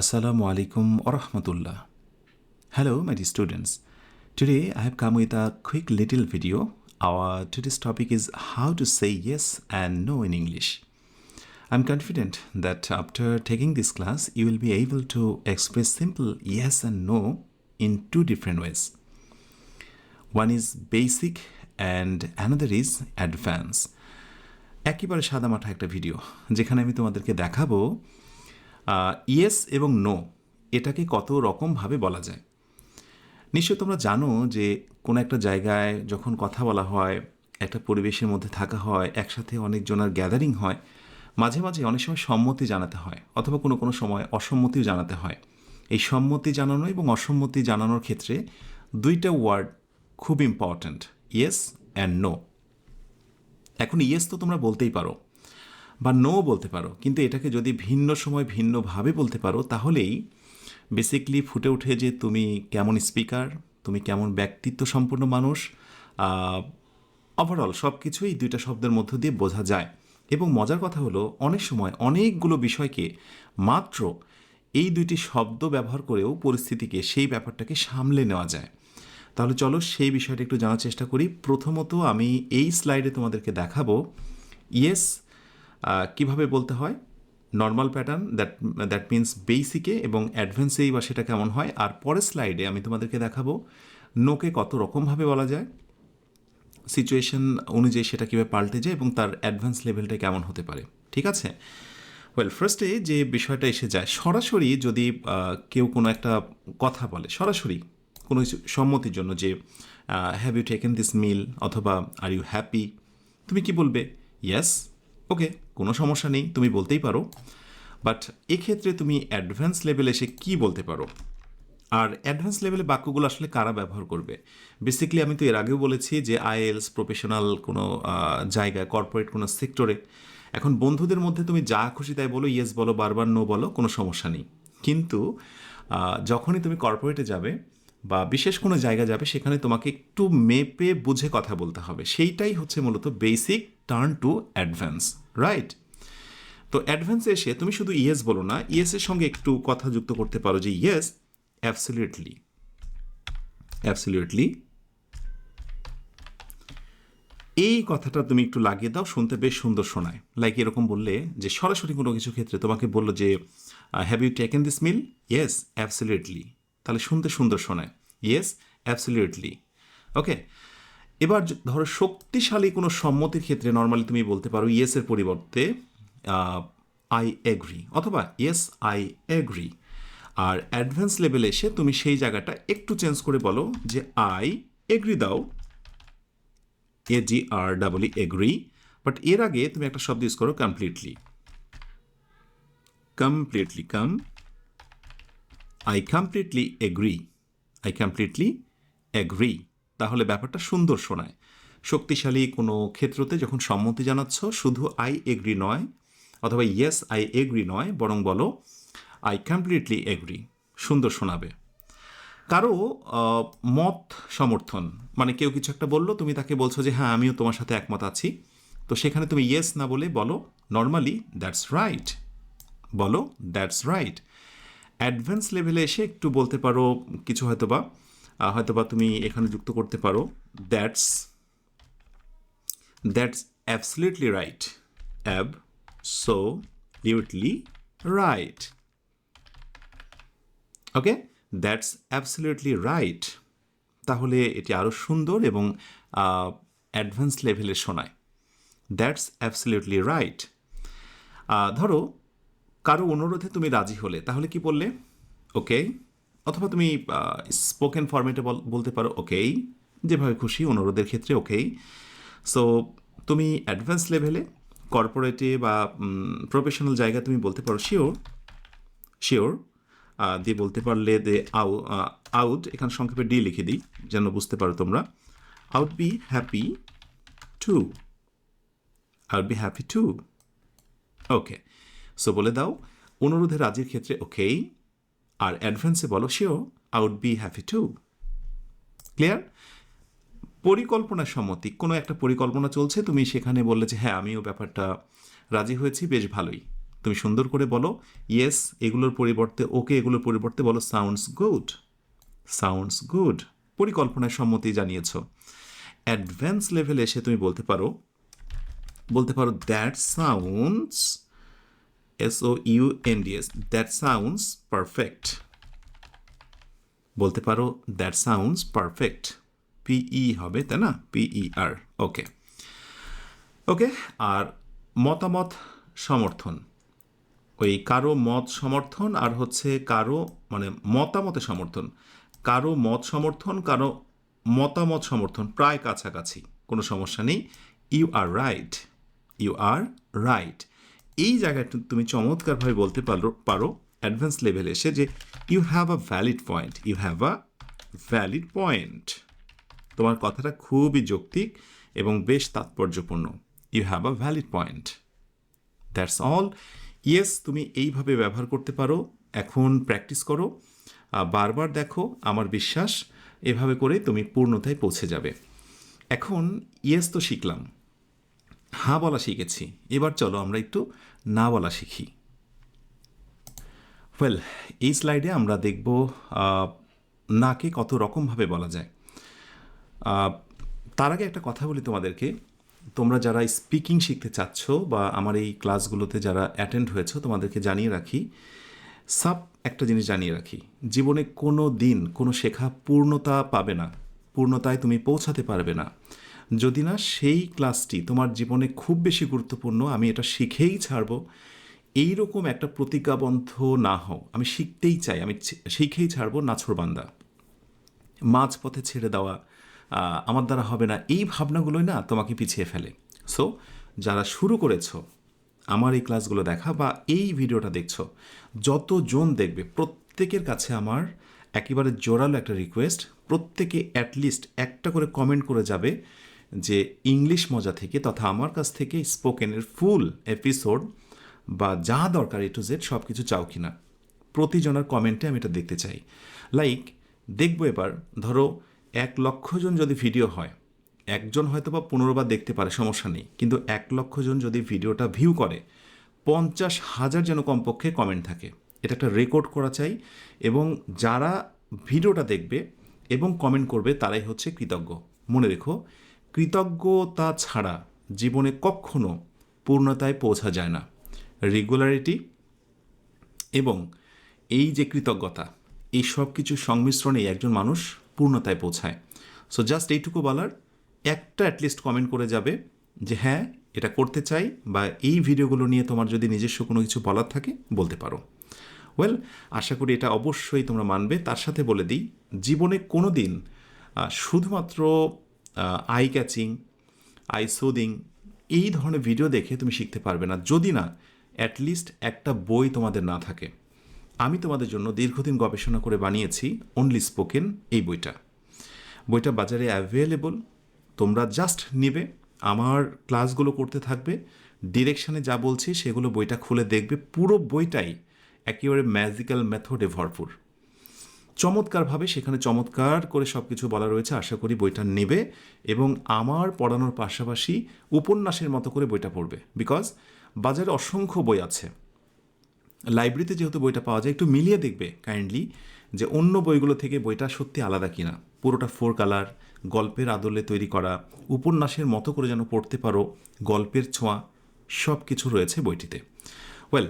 Assalamu alaikum wa rahmatullah. Hello, my dear students. Today I have come with a quick little video. Our today's topic is how to say yes and no in English. I'm confident that after taking this class, you will be able to express simple yes and no in two different ways. One is basic and another is advanced. একেবারে সাদামাটা একটা video যেখানে আমি তোমাদেরকে দেখাবো yes এবং no, এটাকে কত রকমভাবে বলা যায়? নিশ্চয় তোমরা জানো যে কোনো একটা জায়গায় যখন কথা বলা হয়, একটা পরিবেশের মধ্যে থাকা হয়, একসাথে অনেকজনের গ্যাদারিং হয়, মাঝে মাঝে অনেক সময় সম্মতি জানাতে হয় অথবা কোনো কোনো সময় অসম্মতিও জানাতে হয়। এই সম্মতি জানানো এবং অসম্মতি জানানোর ক্ষেত্রে দুইটা ওয়ার্ড খুব ইম্পর্ট্যান্ট ইয়েস অ্যান্ড নো এখন ইয়েস তো তোমরা বলতেই পারো। বা নো বলতে পারো। কিন্তু এটাকে যদি ভিন্ন সময় ভিন্নভাবে বলতে পারো, তাহলেই বেসিকলি ফুটে ওঠে যে তুমি কেমন স্পিকার তুমি কেমন ব্যক্তিত্ব সম্পন্ন মানুষ ওভারঅল সব কিছুই দুইটা শব্দের মধ্য দিয়ে বোঝা যায়। এবং মজার কথা হলো, অনেক সময় অনেকগুলো বিষয়কে মাত্র এই দুইটি শব্দ ব্যবহার করেও পরিস্থিতিকে সেই ব্যাপারটাকে সামলে নেওয়া যায়। তাহলে চলো সেই বিষয়টা একটু জানার চেষ্টা করি। প্রথমত আমি এই স্লাইডে তোমাদেরকে দেখাবো। ইয়েস কীভাবে বলতে হয়? Normal pattern that that means বেসিকে এবং অ্যাডভান্সেই বা সেটা কেমন হয়? আর পরের স্লাইডে আমি তোমাদেরকে দেখাবো নোকে কত রকমভাবে বলা যায় সিচুয়েশন অনুযায়ী সেটা কীভাবে পাল্টে যায় এবং তার অ্যাডভান্স লেভেলটা কেমন হতে পারে। ঠিক আছে? ওয়েল ফার্স্টে যে বিষয়টা এসে যায়, সরাসরি যদি কেউ কোনো একটা কথা বলে, সরাসরি কোনো সম্মতির জন্য যে have you taken this meal অথবা আর ইউ হ্যাপি তুমি কি বলবে? ইয়েস ওকে কোনো সমস্যা নেই, তুমি বলতেই পারো। বাট এক্ষেত্রে তুমি অ্যাডভান্স লেভেলে এসে কি বলতে পারো? আর অ্যাডভান্স লেভেলে বাক্যগুলো আসলে কারা ব্যবহার করবে? বেসিক্যালি আমি তো এর আগেও বলেছি যে আইএলস প্রফেশনাল কোনো জায়গায় কর্পোরেট কোনো সেক্টরে এখন বন্ধুদের মধ্যে তুমি যা খুশি তাই বলো ইয়েস বলো, বারবার নো বলো, কোনো সমস্যা নেই। কিন্তু যখনই তুমি কর্পোরেটে যাবে বা বিশেষ কোনো জায়গা যাবে, সেখানে তোমাকে একটু মেপে বুঝে কথা বলতে হবে। সেইটাই হচ্ছে মূলত basic turn to advance right তো অ্যাডভান্সে এসে তুমি শুধু ইয়েস বলো না ইয়েসের সঙ্গে একটু কথা যুক্ত করতে পারো যে ইয়েস অ্যাবসলিউটলি অ্যাবসলিউটলি এই কথাটা তুমি একটু লাগিয়ে দাও, শুনতে বেশ সুন্দর শোনায়। লাইক এরকম বললে যে সরাসরি কোনো কিছু ক্ষেত্রে তোমাকে বলল যে have you taken this meal yes absolutely তাহলে শুনতে সুন্দর শোনায়। ইয়েস অ্যাবসলিউটলি ওকে এবার ধরো শক্তিশালী কোনো সম্মতির ক্ষেত্রে নর্মালি তুমি বলতে পারো ইয়েসের পরিবর্তে আই এগ্রি অথবা ইয়েস আই এগ্রি আর অ্যাডভান্স লেভেলে এসে তুমি সেই জায়গাটা একটু চেঞ্জ করে বলো যে আই এগ্রি দাও A G R double agree but এর আগে তুমি একটা শব্দ ইউজ করো completely completely come I completely agree I completely agree তাহলে ব্যাপারটা সুন্দর শোনায়। শক্তিশালী কোনো ক্ষেত্রতে যখন সম্মতি জানাচ্ছ, শুধু আই এগ্রি নয়, অথবা ইয়েস আই এগ্রি নয়, বরং বলো আই কমপ্লিটলি এগ্রি সুন্দর শোনাবে। কারও মত সমর্থন মানে কেউ কিছু একটা বলল, তুমি তাকে বলছো যে হ্যাঁ আমিও তোমার সাথে একমত আছি। তো সেখানে তুমি ইয়েস না বলে বলো নর্মালি দ্যাটস রাইট বলো দ্যাটস রাইট অ্যাডভান্স লেভেলে এসে একটু বলতে পারো কিছু হয়তো বা হয়তো বা তুমি এখানে যুক্ত করতে পারো। That's that's absolutely right absolutely right okay that's absolutely right তাহলে এটি আরও সুন্দর এবং অ্যাডভান্স লেভেলে শোনায়। দ্যাটস অ্যাবসলিউটলি রাইট ধরো, কারও অনুরোধে তুমি রাজি হলে, তাহলে কি বললে? ওকে অথবা তুমি স্পোকেন ফরম্যাটে বলতে পারো ওকেই যেভাবে খুশি, অনুরোধের ক্ষেত্রে ওকেই সো তুমি অ্যাডভান্স লেভেলে কর্পোরেটে বা প্রফেশনাল জায়গা তুমি বলতে পারো শিওর শিওর দিয়ে বলতে পারলে দে আউ আউট এখানে সংক্ষেপে ডি লিখে দিই, যেন বুঝতে পারো তোমরা। I'd be happy to I'd be happy to okay so বলে দাও, অনুরোধে রাজির ক্ষেত্রে ওকেই আর অ্যাডভান্সে বলো sure I'd be happy to clear পরিকল্পনা সম্মতি, কোনো একটা পরিকল্পনা চলছে, তুমি সেখানে বললে যে হ্যাঁ আমিও ব্যাপারটা রাজি হয়েছি, বেশ ভালোই। তুমি সুন্দর করে বলো ইয়েস এগুলোর পরিবর্তে ওকে এগুলোর পরিবর্তে বলো সাউন্ডস গুড সাউন্ডস গুড পরিকল্পনায় সম্মতি জানিয়েছ। অ্যাডভান্স লেভেলে এসে তুমি বলতে পারো বলতে পারো that sounds as that sounds perfect বলতে পারো দ্যাট সাউন্ডস পারফেক্ট পিই হবে, তাই না? পিই আর ওকে ওকে আর মতামত সমর্থন। ওই কারও মত সমর্থন আর হচ্ছে কারও মানে মতামতে সমর্থন। কারও মত সমর্থন, কারও মতামত সমর্থন, প্রায় কাছাকাছি। কোনো সমস্যা নেই। You are right you are right এই জায়গাটা তুমি চমৎকারভাবে বলতে পারো পারো অ্যাডভান্স লেভেলে এসে যে you have a valid point you have a valid point তোমার কথাটা খুবই যৌক্তিক এবং বেশ তাৎপর্যপূর্ণ। You have a valid point that's all yes তুমি এইভাবে ব্যবহার করতে পারো। এখন প্র্যাকটিস করো। বারবার দেখো আমার বিশ্বাস, এভাবে করে তুমি পূর্ণতায় পৌঁছে যাবে। এখন ইয়েস তো শিখলাম। হ্যাঁ বলা শিখেছি। এবার চলো আমরা একটু না বলা শিখি। ওয়েল এই স্লাইডে আমরা দেখব নাকে কত রকমভাবে বলা যায়। তার আগে একটা কথা বলি তোমাদেরকে। তোমরা যারা স্পিকিং শিখতে চাচ্ছ বা আমার এই ক্লাসগুলোতে যারা অ্যাটেন্ড হয়েছো, তোমাদেরকে জানিয়ে রাখি, সাব একটা জিনিস জানিয়ে রাখি। জীবনে কোনো দিন কোনো শেখা পূর্ণতা পাবে না। পূর্ণতায় তুমি পৌঁছাতে পারবে না। যদি না সেই ক্লাসটি তোমার জীবনে খুব বেশি গুরুত্বপূর্ণ, আমি এটা শিখেই ছাড়বো, এইরকম একটা প্রতিজ্ঞাবদ্ধ না হও। আমি শিখতেই চাই, আমি শিখেই ছাড়বো নাছরবান্দা। মাঝপথে ছেড়ে দেওয়া আমার দ্বারা হবে না, এই ভাবনাগুলোই না তোমাকে পিছিয়ে ফেলে। সো যারা শুরু করেছ, আমার এই ক্লাসগুলো দেখা বা এই ভিডিওটা দেখছ, যতজন দেখবে, প্রত্যেকের কাছে আমার একেবারে জোরালো একটা রিকোয়েস্ট প্রত্যেকে অ্যাটলিস্ট একটা করে কমেন্ট করে যাবে যে ইংলিশ মজা থেকে তথা আমার কাছ থেকে স্পোকেনের ফুল এপিসোড বা যা দরকার এ টু জেড সব কিছু চাও কিনা, প্রতিজনার কমেন্টে আমি এটা দেখতে চাই। লাইক দেখব এবার, ধরো এক লক্ষ জন যদি ভিডিও হয়, একজন হয়তো বা পনেরোবার দেখতে পারে, সমস্যা নেই। কিন্তু এক লক্ষ জন যদি ভিডিওটা ভিউ করে, পঞ্চাশ হাজার যেন কমপক্ষে কমেন্ট থাকে। এটা একটা রেকর্ড করা চাই এবং যারা ভিডিওটা দেখবে এবং কমেন্ট করবে, তারাই হচ্ছে কৃতজ্ঞ। মনে রেখো কৃতজ্ঞতা ছাড়া জীবনে কখনো পূর্ণতায় পৌঁছা যায় না। রেগুলারিটি এবং এই যে কৃতজ্ঞতা, এই সব কিছুর সংমিশ্রণে একজন মানুষ পূর্ণতায় পৌঁছায়। সো জাস্ট এইটুকু বলার, একটা অ্যাটলিস্ট কমেন্ট করে যাবে যে হ্যাঁ এটা করতে চাই বা এই ভিডিওগুলো নিয়ে তোমার যদি নিজস্ব কোনো কিছু বলার থাকে, বলতে পারো। ওয়েল আশা করি এটা অবশ্যই তোমরা মানবে। তার সাথে বলে দিই, জীবনে কোনো দিন শুধুমাত্র আই ক্যাচিং আই সোদিং এই ধরনের ভিডিও দেখে তুমি শিখতে পারবে না। যদি না অ্যাটলিস্ট একটা বই তোমাদের না থাকে। আমি তোমাদের জন্য দীর্ঘদিন গবেষণা করে বানিয়েছি অনলি স্পোকেন এই বইটা। বইটা বাজারে অ্যাভেলেবল তোমরা জাস্ট নেবে, আমার ক্লাসগুলো করতে থাকবে ডিরেকশানে যা বলছি সেগুলো বইটা খুলে দেখবে, পুরো বইটাই একেবারে ম্যাজিক্যাল মেথডে ভরপুর। চমৎকারভাবে সেখানে চমৎকার করে সব কিছু বলা রয়েছে, আশা করি বইটা নেবে এবং আমার পড়ানোর পাশাপাশি উপন্যাসের মতো করে বইটা পড়বে। বিকজ বাজারে অসংখ্য বই আছে। লাইব্রেরিতে যেহেতু বইটা পাওয়া যায়, একটু মিলিয়ে দেখবে কাইন্ডলি যে অন্য বইগুলো থেকে বইটা সত্যি আলাদা কিনা। পুরোটা ফোর কালার গল্পের আদলে তৈরি করা, উপন্যাসের মতো করে যেন পড়তে পারো, গল্পের ছোঁয়া সব কিছু রয়েছে বইটিতে। ওয়েল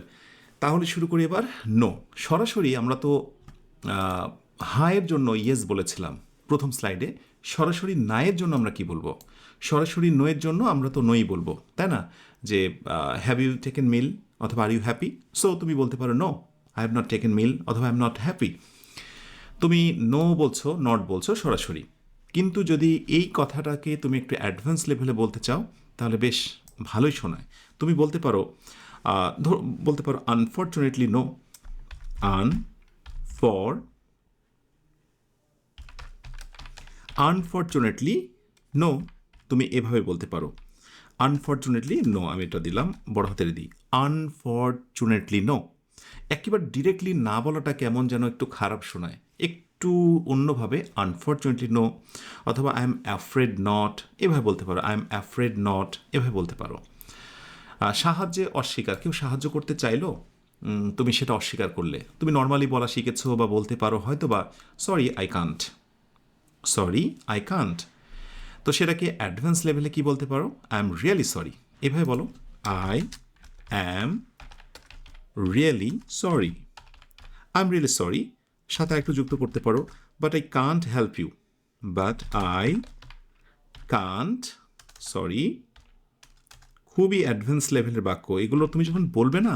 তাহলে শুরু করি এবার। নো সরাসরি আমরা তো হায়ের জন্য ইয়েস বলেছিলাম। প্রথম স্লাইডে, সরাসরি নায়ের জন্য আমরা কি বলব? সরাসরি নোয়ের জন্য আমরা তো নই বলব, তাই না? যে হ্যাভ ইউ টেকেন মিল অথবা আর ইউ হ্যাপি সো তুমি বলতে পারো no I have not taken meal অথবা আই এম নট হ্যাপি তুমি নো বলছো নট বলছো সরাসরি। কিন্তু যদি এই কথাটাকে তুমি একটু অ্যাডভান্স লেভেলে বলতে চাও, তাহলে বেশ ভালোই শোনায়। তুমি বলতে পারো বলতে পারো unfortunately no un for unfortunately no তুমি এভাবে বলতে পারো। আনফর্চুনেটলি নো আমি এটা দিলাম, বড় হাতের দিই আনফর্চুনেটলি নো একেবারে ডিরেক্টলি না বলাটা কেমন যেন একটু খারাপ শোনায়। একটু অন্যভাবে আনফর্চুনেটলি নো অথবা আই এম অ্যাফ্রেড নট এভাবে বলতে পারো। আই এম অ্যাফ্রেড নট এভাবে বলতে পারো। সাহায্যে অস্বীকার, কেউ সাহায্য করতে চাইলো? তুমি সেটা অস্বীকার করলে। তুমি নর্মালি বলা শিখেছো বা বলতে পারো হয়তো বা sorry I can't sorry I can't তো সেটাকে অ্যাডভান্স লেভেলে কি বলতে পারো? আই এম রিয়েলি সরি এভাবে বলো I am really sorry I am really sorry সাথে একটু যুক্ত করতে পারো but I can't help you but I can't sorry খুবই অ্যাডভান্স লেভেলের বাক্য। এগুলো তুমি যখন বলবে না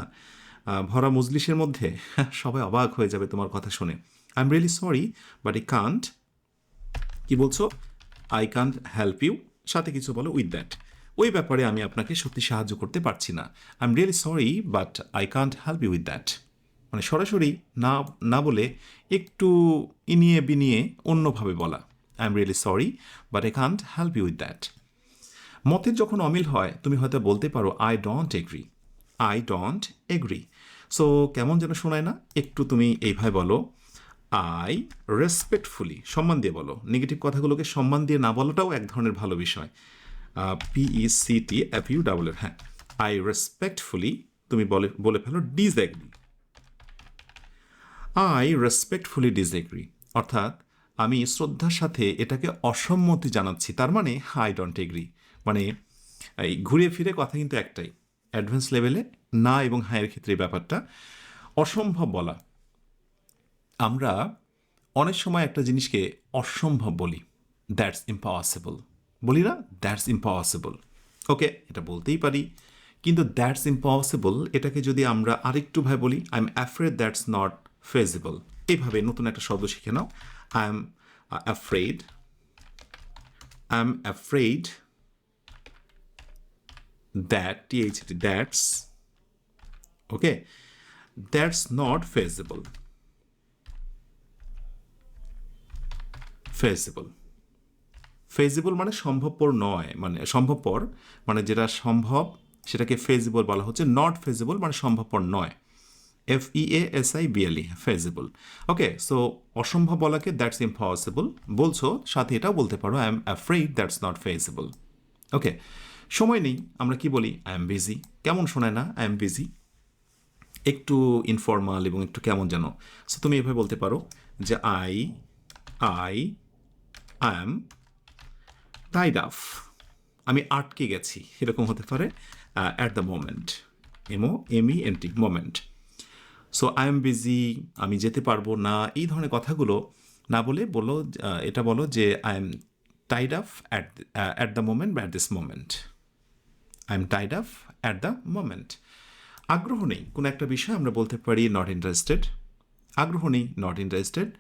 ভরা মজলিসের মধ্যে সবাই অবাক হয়ে যাবে তোমার কথা শুনে। I am really sorry but I can't কি বলছো? আই কান্ট হেল্প ইউ সাথে কিছু বলো উইথ দ্যাট ওই ব্যাপারে আমি আপনাকে সত্যি সাহায্য করতে পারছি না। I am really sorry but I can't help you with that মানে সরাসরি না না বলে একটু ইনিয়ে বিনিয়ে অন্যভাবে বলা। I am really sorry but I can't help you with that মতের যখন অমিল হয়, তুমি হয়তো বলতে পারো I don't agree I don't agree so কেমন যেন শোনায় না? একটু তুমি এইভাবে বলো আই রেসপেক্টফুলি সম্মান দিয়ে বলো। নেগেটিভ কথাগুলোকে সম্মান দিয়ে না বলাটাও এক ধরনের ভালো বিষয়। P C T F U double এর হ্যাঁ। আই রেসপেক্টফুলি তুমি বলে বলে ফেলো ডিসএগ্রি আই রেসপেক্টফুলি ডিসএগ্রি অর্থাৎ, আমি শ্রদ্ধার সাথে এটাকে অসম্মতি জানাচ্ছি। তার মানে আই ডোন্ট এগ্রি মানে এই ঘুরে ফিরে কথা কিন্তু একটাই। অ্যাডভান্স লেভেলে না এবং হায়ের ক্ষেত্রে এই ব্যাপারটা অসম্ভব বলা। আমরা অনেক সময় একটা জিনিসকে অসম্ভব বলি। দ্যাটস ইম্পসিবল বলি না দ্যাটস ইম্পসিবল ওকে এটা বলতেই পারি। কিন্তু দ্যাটস ইম্পসিবল এটাকে যদি আমরা আরেকটুভাবে বলি I am afraid that's not feasible এইভাবে নতুন একটা শব্দ শিখে নাও। I am afraid I am afraid that T T H that's okay that's not feasible feasible feasible মানে সম্ভবপর নয় মানে সম্ভবপর মানে যেটা সম্ভব, সেটাকে ফেজিবল বলা হচ্ছে। নট ফেজিবল মানে সম্ভবপর নয়। F E A S I B L E feasible okay so অসম্ভব বলাকে দ্যাটস ইম্পসিবল বলছো, সাথে এটাও বলতে পারো I am afraid that's not feasible okay সময় নেই, আমরা কি বলি? আই এম বিজি কেমন শোনায় না? আই এম বিজি একটু ইনফর্মাল এবং একটু কেমন যেন। সো তুমি এভাবে বলতে পারো যে I I I am tied up আমি আটকে গেছি। এরকম হতে পারে at the moment M O M E N T moment so I am busy আমি যেতে পারব না, এই ধরনের কথাগুলো না বলে বলো এটা বলো যে I am tied up at at the moment বা at this moment I am tied up at the moment আগ্রহ নেই। কোনো একটা বিষয় আমরা বলতে পারি নট ইন্টারেস্টেড আগ্রহ নেই নট ইন্টারেস্টেড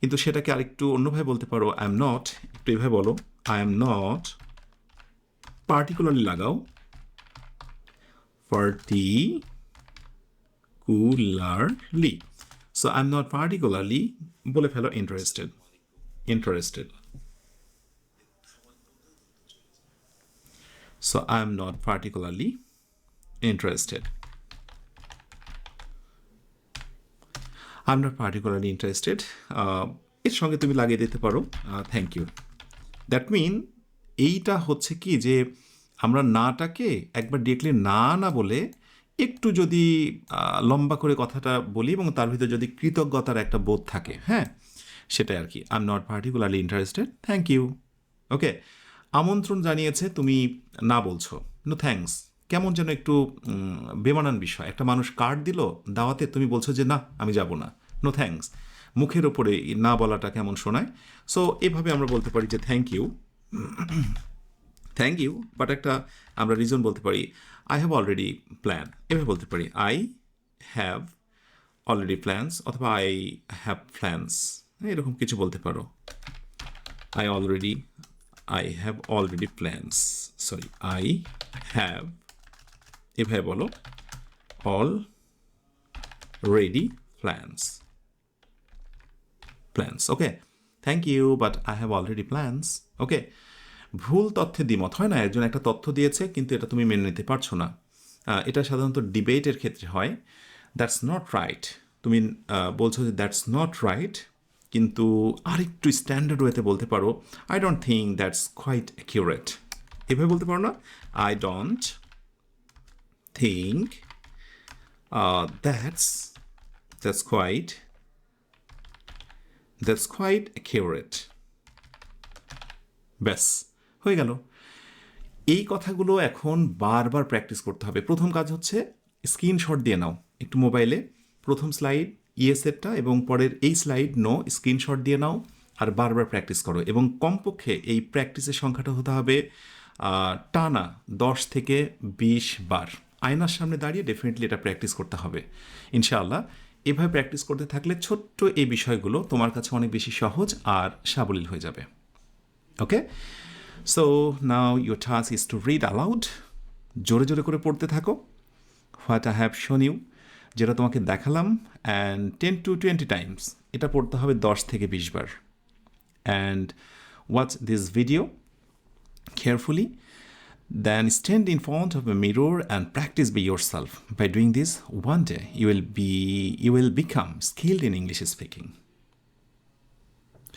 কিন্তু সেটাকে আরেকটু অন্যভাবে বলতে পারো আই এম নট একটু এভাবে বলো আই এম নট পার্টিকুলারলি লাগাও। Particularly so I am not particularly বলে ফেলো interested interested so I am not particularly interested I am not particularly interested এর সঙ্গে তুমি লাগিয়ে দিতে পারো। থ্যাংক ইউ দ্যাট মিন এইটা হচ্ছে কি যে, আমরা নাটাকে একবার ডিরেক্টলি না না বলে একটু যদি লম্বা করে কথাটা বলি এবং তার ভিতরে যদি কৃতজ্ঞতার একটা বোধ থাকে হ্যাঁ? সেটাই আর কি। I am not particularly interested thank you okay আমন্ত্রণ জানিয়েছে, তুমি না বলছো। নো থ্যাঙ্কস কেমন যেন একটু বেমানান বিষয়। একটা মানুষ কার্ড দিল, দাওয়াতে তুমি বলছো যে, না, আমি যাব না। নো থ্যাঙ্কস মুখের ওপরে না বলাটা কেমন শোনায়? সো এভাবে আমরা বলতে পারি যে thank you thank you but একটা আমরা রিজন বলতে পারি আই হ্যাভ অলরেডি প্ল্যান এভাবে বলতে পারি আই হ্যাভ অলরেডি প্ল্যান্স অথবা আই হ্যাভ প্ল্যান্স এরকম কিছু বলতে পারো। I already I have already plans. Sorry, I have এভাবে বলো already plans. Plans. Okay. Thank you, but I have already plans. Okay. ভুল তথ্যে দ্বিমত হয় না একজন একটা তথ্য দিয়েছে কিন্তু এটা তুমি মেনে নিতে পারছ না এটা সাধারণত ডিবেটের ক্ষেত্রে হয় দ্যাটস নট রাইট তুমি বলছো যে দ্যাটস নট রাইট কিন্তু আরেকটু স্ট্যান্ডার্ড ওয়েতে বলতে পারো I don't think that's quite accurate এভাবে বলতে পারো না I don't think that's that's that's that's quite accurate. ব্যাস, হয়ে গেল। এই কথাগুলো এখন বারবার প্র্যাকটিস করতে হবে। প্রথম কাজ হচ্ছে স্ক্রিনশট দিয়ে নাও একটু মোবাইলে প্রথম স্লাইড ইএসেরটা এবং পরের এই স্লাইড নো স্ক্রিনশট দিয়ে নাও আর বারবার প্র্যাকটিস করো এবং কমপক্ষে এই প্র্যাকটিসের সংখ্যাটা হতে হবে টানা দশ থেকে বিশ বার। আয়নার সামনে দাঁড়িয়ে ডেফিনেটলি এটা প্র্যাকটিস করতে হবে। ইনশাআল্লাহ এভাবে প্র্যাকটিস করতে থাকলে ছোট্ট এই বিষয়গুলো তোমার কাছে অনেক বেশি সহজ আর সাবলীল হয়ে যাবে। Okay so now your task is to read aloud জোরে জোরে করে পড়তে থাকো। হোয়াট আই হ্যাভ শোন ইউ যেটা তোমাকে দেখালাম and ten to twenty times এটা পড়তে হবে দশ থেকে বিশ বার। And watch this video carefully then stand in front of a mirror and practice by yourself by doing this one day you will be you will become skilled in english speaking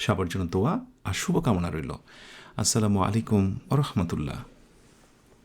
সবার জন্য দোয়া আর শুভকামনা রইল আসসালামু আলাইকুম রহমতুল্লাহ